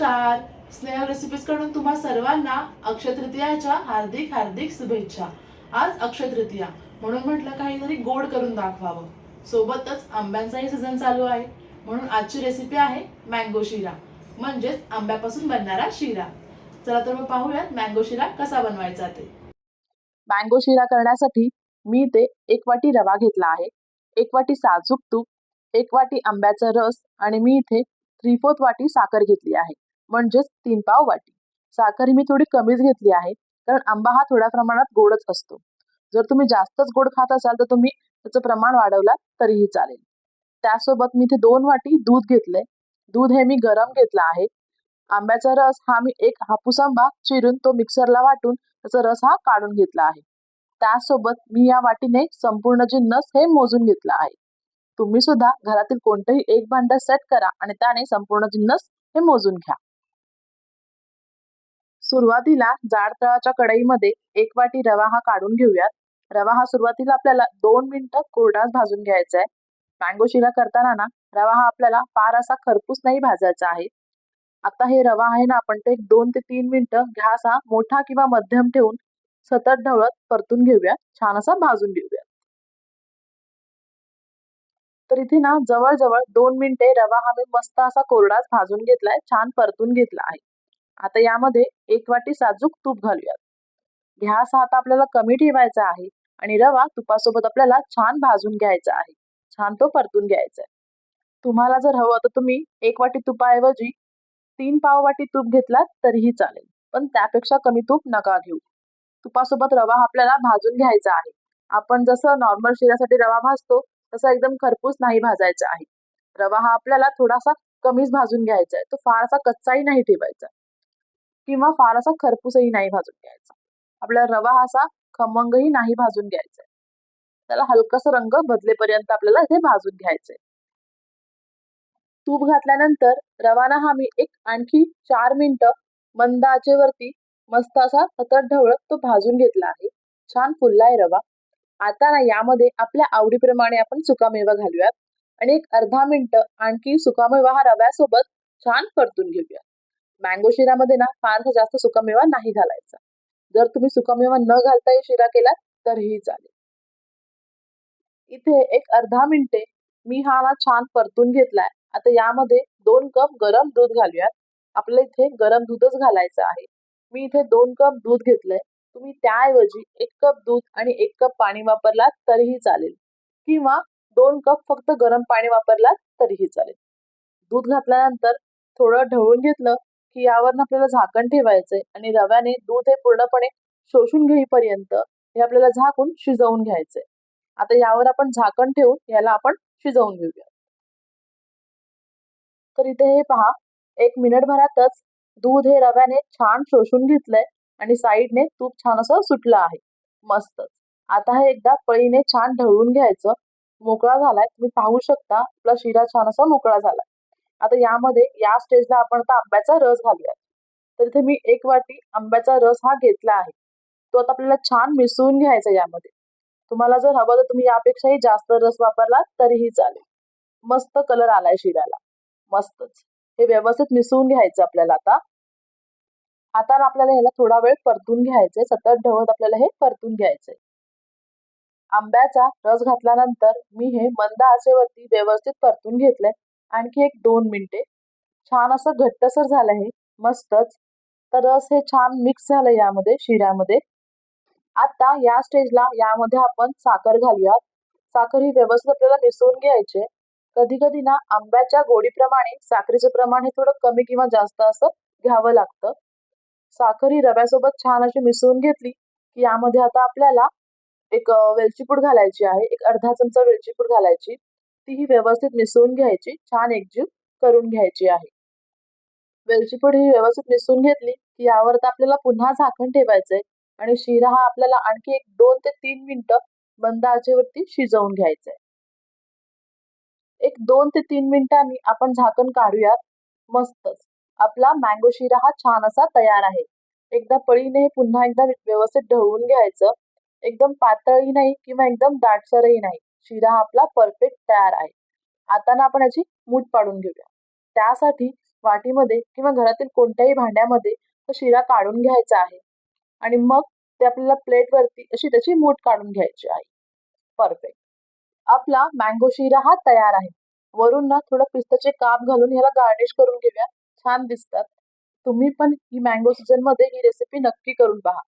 नमस्कार. स्नेहल रेसिपीजकडून तुम्हा सर्वांना अक्षय तृतीयाच्या हार्दिक हार्दिक शुभेच्छा. आज अक्षय तृतीया. म्हणून म्हटलं काहीतरी गोड करून दाखवावं. सोबतच आंब्यांचाही सीझन चालू आहे. म्हणून आजची रेसिपी आहे मँगो शिरा. म्हणजेच आंब्यापासून बनणारा शिरा. चला तर मग पाहूयात मँगो शिरा कसा बनवायचा ते. मँगो शिरा करण्यासाठी मी ते एक वाटी रवा घेतला आहे. एक वाटी साजूक तूप एक वाटी आंब्याचा रस आणि मी इथे थ्री फोर्थ वाटी साखर घेतली आहे. म्हणजेच तीन पाव वाटी. साखर मी थोडी कमीच घेतली आहे कारण आंबा हा थोड्या प्रमाणात गोडच असतो. जर तुम्ही जास्तच गोड खात असाल तर तुम्ही त्याचं प्रमाण वाढवला तरीही चालेल. त्यासोबत मी इथे दोन वाटी दूध घेतलंय. दूध हे मी गरम घेतलं आहे. आंब्याचा रस हा मी एक हापूस आंबा चिरून तो मिक्सरला वाटून त्याचा रस हा काढून घेतला आहे. त्यासोबत मी या वाटीने संपूर्ण जिन्नस हे मोजून घेतला आहे. तुम्ही सुद्धा घरातील कोणतंही एक भांड सेट करा आणि त्याने संपूर्ण जिन्नस हे मोजून घ्या. सुरुवातीला जाड तळाच्या कढईमध्ये एक वाटी रवा हा काढून घेऊयात. रवा हा सुरुवातीला आपल्याला दोन मिनिटं कोरडाच भाजून घ्यायचा आहे मँगो शिरा करताना ना रवा हा आपल्याला फार असा खरपूस नाही भाजायचा आहे. आता हे रवा आहे ना आपण ते एक दोन ते तीन मिनिटं घास हा मोठा किंवा मध्यम ठेवून सतत ढवळत परतून घेऊया. छान असा भाजून घेऊया. तर इथे ना जवळजवळ दोन मिनिटे रवा हा मी मस्त असा कोरडाच भाजून घेतलाय. छान परतून घेतला आहे. आता यामध्ये एक वाटी साजूक तूप घालूयात. घ्यास हा आता आपल्याला कमी ठेवायचा आहे आणि रवा तुपासोबत आपल्याला छान भाजून घ्यायचा आहे. छान तो परतून घ्यायचा आहे. तुम्हाला जर हवं तर तुम्ही एक वाटी तुपाऐवजी तीन पाव वाटी तूप घेतलात तरीही चालेल पण त्यापेक्षा कमी तूप नका घेऊ. तुपासोबत रवा आपल्याला भाजून घ्यायचा आहे. आपण जसं नॉर्मल शिऱ्यासाठी रवा भाजतो तसा एकदम खरपूस नाही भाजायचा आहे. रवा हा आपल्याला थोडासा कमीच भाजून घ्यायचा आहे. तो फारसा कच्चाही नाही ठेवायचा. किंवा फारसा खरपूसही नाही भाजून घ्यायचा. आपल्याला रवा असा खमंगही नाही भाजून घ्यायचा. त्याला हलकासा रंग बदलेपर्यंत आपल्याला इथे भाजून घ्यायचे तूप घातल्यानंतर रवाना हा मी एक आणखी चार मिनिटं मंद आचेवरती मस्त असा सतत ढवळत तो भाजून घेतला आहे. छान फुललाय रवा. आता ना यामध्ये आपल्या आवडीप्रमाणे आपण सुकामेवा घालूयात आणि एक अर्धा मिनिट आणखी सुकामेवा हा रव्यासोबत छान परतून घेऊया मँगो शिरामध्ये ना फारसा जास्त सुकामेवा नाही घालायचा. जर तुम्ही सुकामेवा न घालताही शिरा केला तरीही चालेल. इथे एक अर्धा मिनिटे मी हा ना छान परतून घेतलाय. आता यामध्ये दोन कप गरम दूध घालूयात. आपल्याला इथे गरम दूधच घालायचं आहे. मी इथे दोन कप दूध घेतलंय. तुम्ही त्याऐवजी एक कप दूध आणि एक कप पाणी वापरलात तरीही चालेल. किंवा दोन कप फक्त गरम पाणी वापरलात तरीही चालेल. दूध घातल्यानंतर थोडं ढवळून घेतलं की यावर आपल्याला झाकण ठेवायचंय आणि रव्याने दूध हे पूर्णपणे शोषून घेईपर्यंत हे आपल्याला झाकून शिजवून घ्यायचंय. आता यावर आपण झाकण ठेवून याला आपण शिजवून घेऊया. तर इथे हे पहा एक मिनिटभरातच दूध हे रव्याने छान शोषून घेतलंय आणि साईडने तूप छान असं सुटलं आहे. मस्तच. आता हे एकदा पळीने छान ढवळून घ्यायचं. मोकळा झालाय. तुम्ही पाहू शकता. आपला शिरा छान असा मोकळा झालाय. आता यामध्ये या स्टेजला आपण आता आंब्याचा रस घालूया तर इथे मी एक वाटी आंब्याचा रस हा घेतला आहे. तो आता आपल्याला छान मिसळून घ्यायचा यामध्ये. तुम्हाला जर हवं तर तुम्ही यापेक्षाही जास्त रस वापरला तरीही चालेल. मस्त कलर आलाय शिऱ्याला मस्तच. हे व्यवस्थित मिसळून घ्यायचं आपल्याला आता. आता आपल्याला ह्याला थोडा वेळ परतून घ्यायचंय. सतत ढवळत आपल्याला हे परतून घ्यायचंय. आंब्याचा रस घातल्यानंतर मी हे मंद आचेवरती व्यवस्थित परतून घेतलंय. आणखी एक दोन मिनिटे. छान असं घट्टसर झालं आहे मस्तच. तर रस हे छान मिक्स झालं यामध्ये शिऱ्यामध्ये. आता या स्टेजला यामध्ये आपण साखर घालूयात. साखर ही व्यवस्थित आपल्याला मिसळून घ्यायची कधी कधी ना आंब्याच्या गोडीप्रमाणे साखरेचं प्रमाण हे थोडं कमी किंवा जास्त असं घ्यावं लागतं. साखर ही रव्यासोबत छान अशी मिसळून घेतली की यामध्ये आता आपल्याला एक वेलचीपूड घालायची आहे. एक अर्धा चमचा वेलचीपूड घालायची. तीही व्यवस्थित मिसळून घ्यायची छान एकजीव करून घ्यायची आहे. वेलची पूड ही व्यवस्थित मिसळून घेतली की यावर तर आपल्याला पुन्हा झाकण ठेवायचंय आणि शिरा हा आपल्याला आणखी एक दोन ते तीन मिनिटं मंद आचेवरती शिजवून घ्यायचंय. एक दोन ते तीन मिनिटांनी आपण झाकण काढूयात. मस्तच. आपला मँगो शिरा हा छान असा तयार आहे. एकदा पळीने पुन्हा एकदा व्यवस्थित ढवळून घ्यायचं. एकदम पातळही नाही किंवा एकदम दाटसरही नाही. शिरा हा आपला परफेक्ट तयार आहे. आता ना आपण याची मूठ पाडून घेऊया. त्यासाठी वाटीमध्ये किंवा घरातील कोणत्याही भांड्यामध्ये तो शिरा काढून घ्यायचा आहे. आणि मग ते आपल्याला प्लेटवरती अशी त्याची मूठ काढून घ्यायची आहे. परफेक्ट आपला मँगो शिरा हा तयार आहे. वरून ना थोडं पिस्ताचे काप घालून ह्याला गार्निश करून घेऊया. छान दिसतात. तुम्ही पण ही मँगो सीझनमध्ये ही रेसिपी नक्की करून पहा.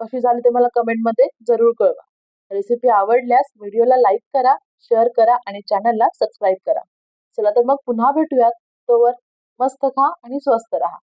कशी झाली ते मला कमेंटमध्ये जरूर कळवा. रेसिपी आवडल्यास व्हिडिओला लाईक करा शेअर करा आणि चॅनलला सबस्क्राईब करा. चला तर मग पुन्हा भेटूयात. तोवर मस्त खा आणि स्वस्त राहा.